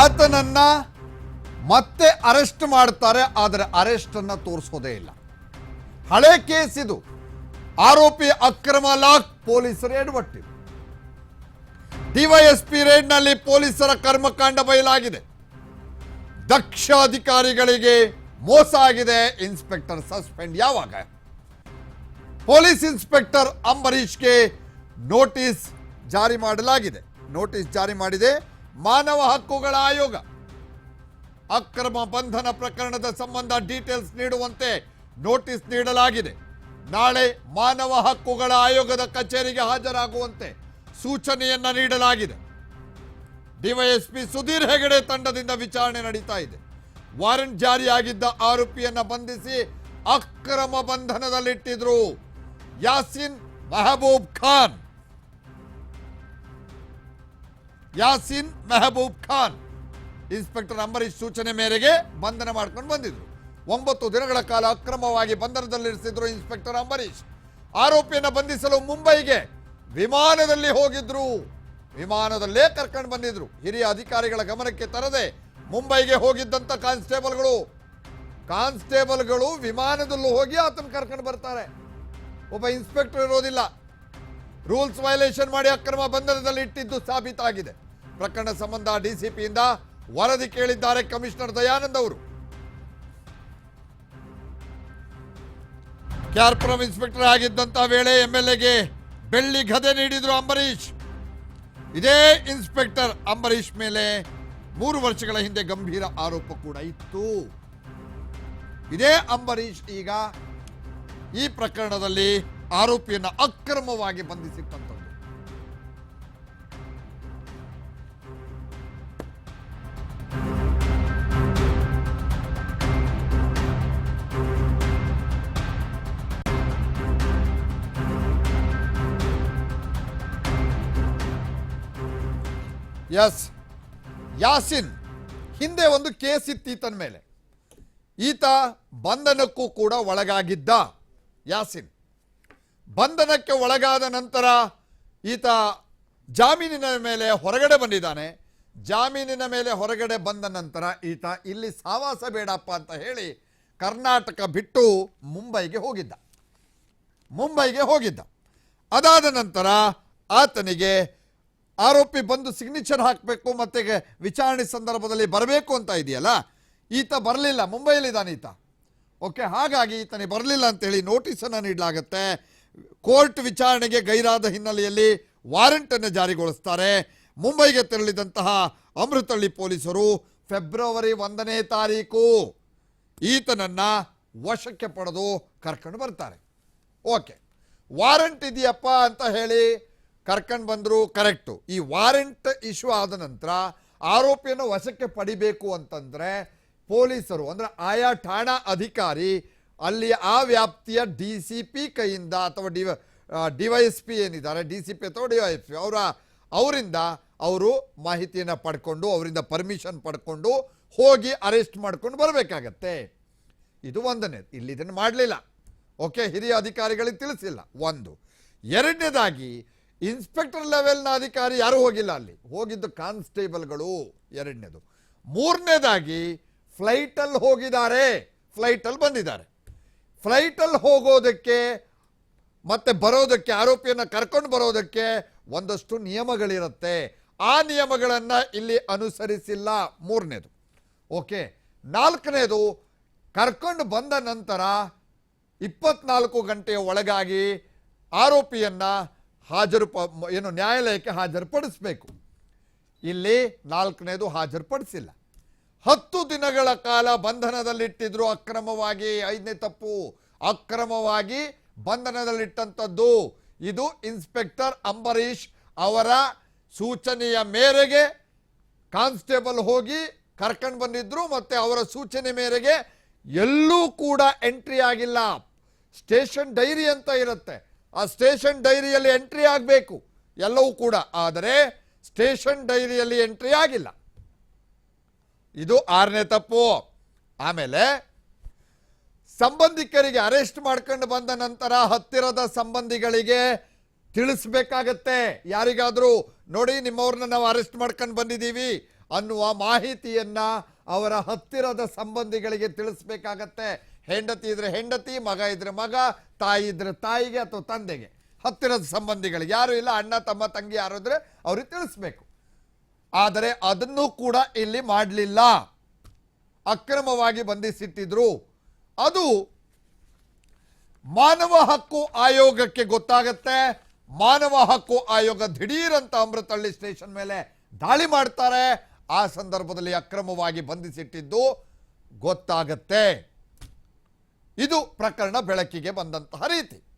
ಆತನನ್ನ ಮತ್ತೆ ಅರೆಸ್ಟ್ ಮಾಡ್ತಾರೆ, ಆದರೆ ಅರೆಸ್ಟ್ ಅನ್ನ ತೋರಿಸೋದೇ ಇಲ್ಲ. ಹಳೆ ಕೇಸ್ ಇದು. ಆರೋಪಿ ಅಕ್ರಮ ಲಾಕ್, ಪೊಲೀಸರು ಎಡವಟ್ಟಿದೆ ಡಿವೈಎಸ್ಪಿ ರೇಡ್ನಲ್ಲಿ ಪೊಲೀಸರ ಕರ್ಮಕಾಂಡ ಬಯಲಾಗಿದೆ. ದಕ್ಷ ಅಧಿಕಾರಿಗಳಿಗೆ ಮೋಸ ಆಗಿದೆ, ಇನ್ಸ್ಪೆಕ್ಟರ್ ಸಸ್ಪೆಂಡ್ ಯಾವಾಗ? ಪೊಲೀಸ್ ಇನ್ಸ್ಪೆಕ್ಟರ್ ಅಂಬರೀಶ್ಗೆ ನೋಟಿಸ್ ಜಾರಿ ಮಾಡಲಾಗಿದೆ. ನೋಟಿಸ್ ಜಾರಿ ಮಾಡಿದೆ. ಮಾನವ ಹಕ್ಕುಗಳ ಆಯೋಗ. ಅಕ್ರಮ ಬಂಧನ ಪ್ರಕರಣದ ಸಂಬಂಧ ಡೀಟೇಲ್ಸ್ ನೀಡುವಂತೆ ನೋಟಿಸ್ ನೀಡಲಾಗಿದೆ. ನಾಳೆ ಮಾನವ ಹಕ್ಕುಗಳ ಆಯೋಗದ ಕಚೇರಿಗೆ ಹಾಜರಾಗುವಂತೆ ಸೂಚನೆಯನ್ನ ನೀಡಲಾಗಿದೆ. ಡಿವೈಎಸ್ಪಿ ಸುಧೀರ್ ಹೆಗಡೆ ತಂಡದಿಂದ ವಿಚಾರಣೆ ನಡೀತಾ ಇದೆ. ವಾರಂಟ್ ಜಾರಿಯಾಗಿದ್ದ ಆರೋಪಿಯನ್ನ ಬಂಧಿಸಿ ಅಕ್ರಮ ಬಂಧನದಲ್ಲಿಟ್ಟಿದ್ರು ಯಾಸಿನ್ ಮೆಹಬೂಬ್ ಖಾನ್. ಯಾಸಿನ್ ಮೆಹಬೂಬ್ ಖಾನ್. ಇನ್ಸ್ಪೆಕ್ಟರ್ ಅಂಬರೀಶ್ ಸೂಚನೆ ಮೇರೆಗೆ ಬಂಧನ ಮಾಡ್ಕೊಂಡು ಬಂದಿದ್ರು. ಒಂಬತ್ತು ದಿನಗಳ ಕಾಲ ಅಕ್ರಮವಾಗಿ ಬಂಧನದಲ್ಲಿರಿಸಿದ್ರು ಇನ್ಸ್ಪೆಕ್ಟರ್ ಅಂಬರೀಶ್ ಆರೋಪಿಯನ್ನು ಬಂಧಿಸಲು ಮುಂಬೈಗೆ ವಿಮಾನದಲ್ಲಿ ಹೋಗಿದ್ರು. ವಿಮಾನದಲ್ಲೇ ಕರ್ಕೊಂಡು ಬಂದಿದ್ರು. ಹಿರಿಯ ಅಧಿಕಾರಿಗಳ ಗಮನಕ್ಕೆ ತರದೆ ಮುಂಬೈಗೆ ಹೋಗಿದ್ದಂತ ಕಾನ್ಸ್ಟೇಬಲ್ಗಳು. ಕಾನ್ಸ್ಟೇಬಲ್ಗಳು ವಿಮಾನದಲ್ಲೂ ಹೋಗಿ ಆತನ ಕರ್ಕೊಂಡು ಬರ್ತಾರೆ. ಒಬ್ಬ ಇನ್ಸ್ಪೆಕ್ಟರ್ ಇರೋದಿಲ್ಲ. ರೂಲ್ಸ್ ವೈಲೇಷನ್ ಮಾಡಿ ಅಕ್ರಮ ಬಂಧನದಲ್ಲಿ ಇಟ್ಟಿದ್ದು ಸಾಬೀತಾಗಿದೆ. ಪ್ರಕರಣ ಸಂಬಂಧ ಡಿಸಿಪಿಯಿಂದ ವರದಿ ಕೇಳಿದ್ದಾರೆ ಕಮಿಷನರ್ ದಯಾನಂದ್ ಅವರು. ಕ್ಯಾರ್ಪುರಂ ಇನ್ಸ್ಪೆಕ್ಟರ್ ಆಗಿದ್ದಂತ ವೇಳೆ ಎಂಎಲ್ಎಗೆ ಬೆಳ್ಳಿ ಗದೆ ನೀಡಿದ್ರು ಅಂಬರೀಶ್ ಇದೇ ಇನ್ಸ್ಪೆಕ್ಟರ್ ಅಂಬರೀಶ್ ಮೇಲೆ ಮೂರು ವರ್ಷಗಳ ಹಿಂದೆ ಗಂಭೀರ ಆರೋಪ ಕೂಡ ಇತ್ತು. ಇದೇ ಅಂಬರೀಶ್ ಈಗ ಈ ಪ್ರಕರಣದಲ್ಲಿ ಆರೋಪಿಯನ್ನ ಅಕ್ರಮವಾಗಿ ಬಂಧಿಸಿಟ್ಟಂಥದ್ದು ಎಸ್ ಯಾಸಿನ್, ಹಿಂದೆ ಒಂದು ಕೇಸ್ ಇತ್ತು ಈತನ ಮೇಲೆ. ಈತ ಬಂಧನಕ್ಕೂ ಕೂಡ ಒಳಗಾಗಿದ್ದ ಯಾಸಿನ್. ಬಂಧನಕ್ಕೆ ಒಳಗಾದ ನಂತರ ಈತ ಜಾಮೀನಿನ ಮೇಲೆ ಹೊರಗಡೆ ಬಂದಿದ್ದಾನೆ. ಜಾಮೀನಿನ ಮೇಲೆ ಹೊರಗಡೆ ಬಂದ ನಂತರ ಈತ ಇಲ್ಲಿ ಸಾವಾಸ ಬೇಡಪ್ಪ ಅಂತ ಹೇಳಿ ಕರ್ನಾಟಕ ಬಿಟ್ಟು ಮುಂಬೈಗೆ ಹೋಗಿದ್ದ. ಮುಂಬೈಗೆ ಹೋಗಿದ್ದ. ಅದಾದ ನಂತರ ಆತನಿಗೆ ಆರೋಪಿ ಬಂದು ಸಿಗ್ನೇಚರ್ ಹಾಕಬೇಕು ಮತ್ತೆ ವಿಚಾರಣೆ ಸಂದರ್ಭದಲ್ಲಿ ಬರಬೇಕು ಅಂತ ಇದೆಯಲ್ಲ? ಈತ ಬರಲಿಲ್ಲ. ಮುಂಬೈಯಲ್ಲಿದ್ದಾನೆ ಈತ. ಓಕೆ, ಹಾಗಾಗಿ ಈತನಿಗೆ ಬರಲಿಲ್ಲ ಅಂತೇಳಿ ನೋಟಿಸನ್ನು ನೀಡಲಾಗುತ್ತೆ. ಕೋರ್ಟ್ ವಿಚಾರಣೆಗೆ ಗೈರಾದ ಹಿನ್ನೆಲೆಯಲ್ಲಿ ವಾರೆಂಟನ್ನು ಜಾರಿಗೊಳಿಸ್ತಾರೆ. ಮುಂಬೈಗೆ ತೆರಳಿದಂತಹ ಅಮೃತಹಳ್ಳಿ ಪೊಲೀಸರು ಫೆಬ್ರವರಿ ಒಂದನೇ ತಾರೀಕು ಈತನನ್ನ ವಶಕ್ಕೆ ಪಡೆದು ಕರ್ಕೊಂಡು ಬರ್ತಾರೆ. ಓಕೆ, ವಾರಂಟ್ ಇದೆಯಪ್ಪ ಅಂತ ಹೇಳಿ ಕರ್ಕೊಂಡು ಬಂದರು ಕರೆಕ್ಟು. ಈ ವಾರೆಂಟ್ ಇಶ್ಯೂ ಆದ ನಂತರ ಆರೋಪಿಯನ್ನು ವಶಕ್ಕೆ ಪಡಿಬೇಕು ಅಂತಂದ್ರೆ ಪೊಲೀಸರು, ಅಂದ್ರೆ ಆಯಾ ಠಾಣಾ ಅಧಿಕಾರಿ ಅಲ್ಲಿ ಆ ವ್ಯಾಪ್ತಿಯ ಡಿ ಸಿ ಪಿ ಕೈಯಿಂದ ಅಥವಾ ಡಿ ವೈ ಎಸ್ ಪಿ ಏನಿದ್ದಾರೆ, ಡಿ ಸಿ ಪಿ ಅಥವಾ ಡಿ ವೈ ಎಸ್ ಪಿ, ಅವರ, ಅವರಿಂದ ಅವರು ಮಾಹಿತಿಯನ್ನು ಪಡ್ಕೊಂಡು, ಅವರಿಂದ ಪರ್ಮಿಷನ್ ಪಡ್ಕೊಂಡು ಹೋಗಿ ಅರೆಸ್ಟ್ ಮಾಡ್ಕೊಂಡು ಬರಬೇಕಾಗತ್ತೆ. ಇದು ಒಂದನೇ, ಇಲ್ಲಿ ಇದನ್ನು ಮಾಡಲಿಲ್ಲ. ಓಕೆ ಹಿರಿಯ ಅಧಿಕಾರಿಗಳಿಗೆ ತಿಳಿಸಿಲ್ಲ. ಒಂದು. ಎರಡನೇದಾಗಿ ಇನ್ಸ್ಪೆಕ್ಟರ್ ಲೆವೆಲ್ನ ಅಧಿಕಾರಿ ಯಾರೂ ಹೋಗಿಲ್ಲ ಅಲ್ಲಿ. ಹೋಗಿದ್ದು ಕಾನ್ಸ್ಟೇಬಲ್ಗಳು, ಎರಡನೇದು. ಮೂರನೇದಾಗಿ ಫ್ಲೈಟಲ್ಲಿ ಹೋಗಿದ್ದಾರೆ ಫ್ಲೈಟಲ್ಲಿ ಬಂದಿದ್ದಾರೆ. ಫ್ಲೈಟಲ್ಲಿ ಹೋಗೋದಕ್ಕೆ ಮತ್ತೆ ಬರೋದಕ್ಕೆ, ಆರೋಪಿಯನ್ನು ಕರ್ಕೊಂಡು ಬರೋದಕ್ಕೆ ಒಂದಷ್ಟು ನಿಯಮಗಳಿರುತ್ತೆ. ಆ ನಿಯಮಗಳನ್ನು ಇಲ್ಲಿ ಅನುಸರಿಸಿಲ್ಲ ಮೂರನೇದು. ಓಕೆ? ನಾಲ್ಕನೇದು, ಕರ್ಕೊಂಡು ಬಂದ ನಂತರ ಇಪ್ಪತ್ನಾಲ್ಕು ಗಂಟೆಯ ಒಳಗಾಗಿ ಆರೋಪಿಯನ್ನು ಹಾಜರು ಏನು ನ್ಯಾಯಾಲಯಕ್ಕೆ ಹಾಜರುಪಡಿಸಬೇಕು. ಇಲ್ಲಿ ನಾಲ್ಕನೇದು ಹಾಜರುಪಡಿಸಿಲ್ಲ. ಹತ್ತು ದಿನಗಳ ಕಾಲ ಬಂಧನದಲ್ಲಿಟ್ಟಿದ್ರು ಅಕ್ರಮವಾಗಿ, ಐದನೇ ತಪ್ಪು. ಅಕ್ರಮವಾಗಿ ಬಂಧನದಲ್ಲಿಟ್ಟಂಥದ್ದು ಇದು ಇನ್ಸ್ಪೆಕ್ಟರ್ ಅಂಬರೀಷ್ ಅವರ ಸೂಚನೆಯ ಮೇರೆಗೆ ಕಾನ್ಸ್ಟೇಬಲ್ ಹೋಗಿ ಕರ್ಕೊಂಡು ಬಂದಿದ್ರು ಮತ್ತೆ ಅವರ ಸೂಚನೆ ಮೇರೆಗೆ ಎಲ್ಲೂ ಕೂಡ ಎಂಟ್ರಿ ಆಗಿಲ್ಲ. ಸ್ಟೇಷನ್ ಡೈರಿ ಅಂತ ಇರುತ್ತೆ. ಆ ಸ್ಟೇಷನ್ ಡೈರಿಯಲ್ಲಿ ಎಂಟ್ರಿ ಆಗಬೇಕು. ಎಲ್ಲವೂ ಕೂಡ. ಆದರೆ ಸ್ಟೇಷನ್ ಡೈರಿಯಲ್ಲಿ ಎಂಟ್ರಿ ಆಗಿಲ್ಲ. ಇದು ಆರನೇ ತಪ್ಪು. ಆಮೇಲೆ ಸಂಬಂಧಿಕರಿಗೆ ಅರೆಸ್ಟ್ ಮಾಡ್ಕೊಂಡು ಬಂದ ನಂತರ ಹತ್ತಿರದ ಸಂಬಂಧಿಗಳಿಗೆ ತಿಳಿಸ್ಬೇಕಾಗತ್ತೆ. ಯಾರಿಗಾದರೂ, ನೋಡಿ, ನಿಮ್ಮವ್ರನ್ನ ನಾವು ಅರೆಸ್ಟ್ ಮಾಡ್ಕೊಂಡು ಬಂದಿದ್ದೀವಿ ಅನ್ನುವ ಮಾಹಿತಿಯನ್ನ ಅವರ ಹತ್ತಿರದ ಸಂಬಂಧಿಗಳಿಗೆ ತಿಳಿಸ್ಬೇಕಾಗತ್ತೆ. ಹೆಂಡತಿ ಇದ್ರೆ ಹೆಂಡತಿ, ಮಗ ಇದ್ರೆ ಮಗ, ತಾಯಿ ಇದ್ರೆ ತಾಯಿಗೆ ಅಥವಾ ತಂದೆಗೆ. ಹತ್ತಿರದ ಸಂಬಂಧಿಗಳಿಗೆ. ಯಾರು ಇಲ್ಲ, ಅಣ್ಣ, ತಮ್ಮ, ತಂಗಿ ಯಾರು ಇದ್ರೆ ಅವ್ರಿಗೆ ತಿಳಿಸ್ಬೇಕು. ಆದರೆ ಅದನ್ನು ಕೂಡ ಇಲ್ಲಿ ಮಾಡಲಿಲ್ಲ. ಅಕ್ರಮವಾಗಿ ಬಂಧಿಸಿಟ್ಟಿದ್ರು. ಅದು ಮಾನವ ಹಕ್ಕು ಆಯೋಗಕ್ಕೆ ಗೊತ್ತಾಗತ್ತೆ. ಮಾನವ ಹಕ್ಕು ಆಯೋಗ ದಿಢೀರಂತ ಅಮೃತಹಳ್ಳಿ ಸ್ಟೇಷನ್ ಮೇಲೆ ದಾಳಿ ಮಾಡ್ತಾರೆ. ಆ ಸಂದರ್ಭದಲ್ಲಿ ಅಕ್ರಮವಾಗಿ ಬಂಧಿಸಿಟ್ಟಿದ್ದು ಗೊತ್ತಾಗತ್ತೆ. ಇದು ಪ್ರಕರಣ ಬೆಳಕಿಗೆ ಬಂದಂತಹ ರೀತಿ.